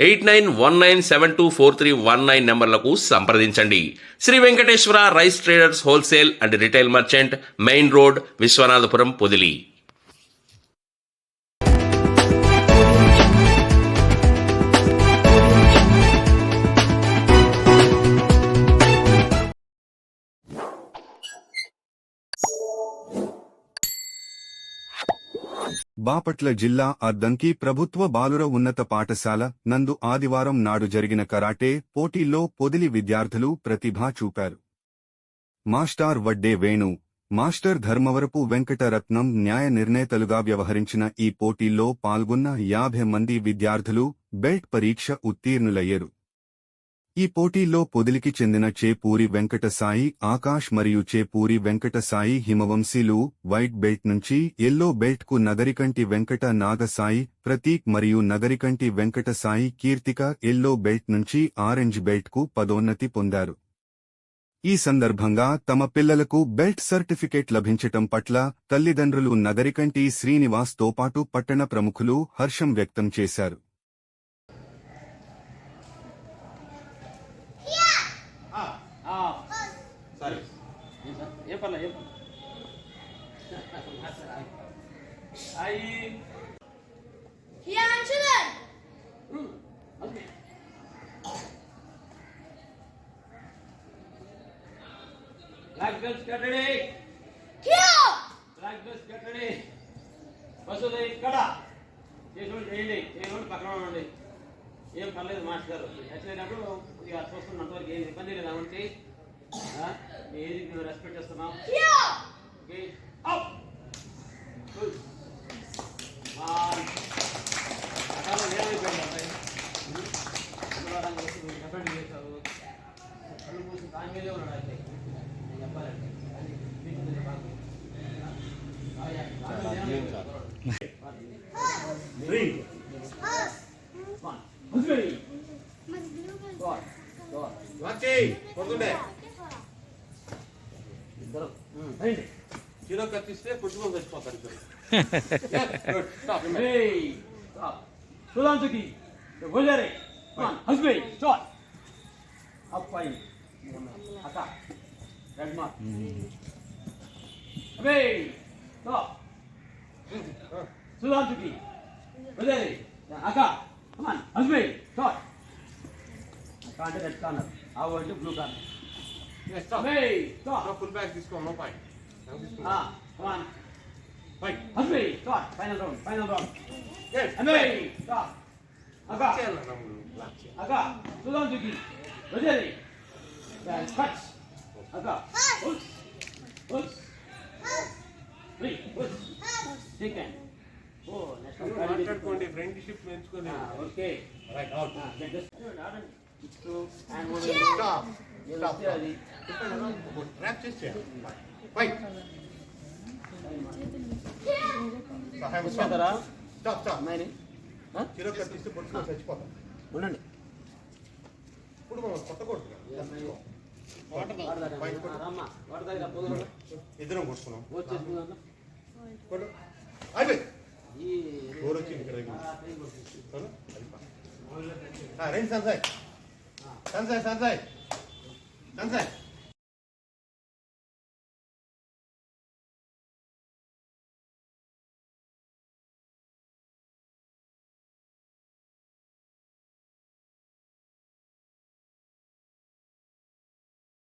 eight nine one nine seven two four three one nine నెంబర్లకు సంప్రదించండి. Shri Venkateswara rice traders wholesale and retail merchant main road Viswanathapuram Podili. Bapatla జిల్లా అద్దంకి ప్రభుత్వ బాలుర ఉన్నత పాఠశాల నందు ఆదివారం నాడు జరిగిన కరాటే పోటీల్లో పొదిలి విద్యార్థులు ప్రతిభ చూపారు. మాస్టార్ వడ్డే వేణు మాస్టర్ ధర్మవరపు వెంకటరత్నం న్యాయ నిర్ణేతలుగా వ్యవహరించిన ఈ పోటీల్లో పాల్గొన్న యాభై మంది విద్యార్థులు బెల్ట్ పరీక్ష ఉత్తీర్ణులయ్యారు. ఈ పోటీల్లో పొదిలికి చెందిన చేపూరి వెంకట సాయి ఆకాష్ మరియు చేపూరి వెంకట సాయి హిమవంశీలు వైట్ బెల్ట్ నుంచి ఎల్లో బెల్ట్కు నగరికంటి వెంకట నాగసాయి ప్రతీక్ మరియు నగరికంటి వెంకట సాయి కీర్తిక ఎల్లో బెల్ట్ నుంచి ఆరెంజ్ బెల్ట్కు పదోన్నతి పొందారు. ఈ సందర్భంగా తమ పిల్లలకు బెల్ట్ సర్టిఫికేట్ లభించటం పట్ల తల్లిదండ్రులు నగరికంటి శ్రీనివాస్తో పాటు పట్టణ ప్రముఖులు హర్షం వ్యక్తం చేశారు సరే ఏ పర్లే ఏ పర్లే అయ్యి Here, children. బ్లాక్ బెల్ట్స్ కట్టడి. బ్లాక్ బెల్ట్స్ కట్టడి. బస్సు ఇక్కడ. చేసేవాళ్ళు చేయండి. చేయకుండా పక్కన ఉండండి. ఏం పర్లేదు మాస్టర్ గారు. వచ్చినప్పుడు చూస్తున్న అంతవరకు ఏం ఇబ్బంది లేదు మీ ఏజ్కి మేము రెస్పెక్ట్ చేస్తున్నాం. ఓకే. Four. Four. వచ్చి పొద్దుండే ఇద్దరు. రండి. కిలో కత్తిస్తే పుట్టుకొని చచ్చిపోతారు ఇద్దరు Yes, good. Stop. Hey. Stop. Sudansuki. Gojare. One. Husband. Stop. Up five. Aka. Red అంటే రెడ్ కార్నర్ ఆ word blue corner full back తీసుకో no point Ah. Come on. Fight Husband. Stop. Final round. Final round. Yes. Hey. Stop. Aka. చేయాలి నమ్ముడు block చేయాలి Aga, Sudansuki, Rajari, then cuts. Aga, push, push, three, push, second. Oh, next one. మాట్లాడుకోండి friendship Ah, okay. Right out Ah, two and one. చేయాలి fight సహాయం చూస్తారా? Stop stop పుట్టుకొని చచ్చిపోతాం ఉండండి ఇప్పుడు మనం కొట్టకూడదు ఇద్దరం కొట్టుకున్నాం అయిపోయి వచ్చింది ఇక్కడ దగ్గర. ఆ, టైం 三岁三岁三岁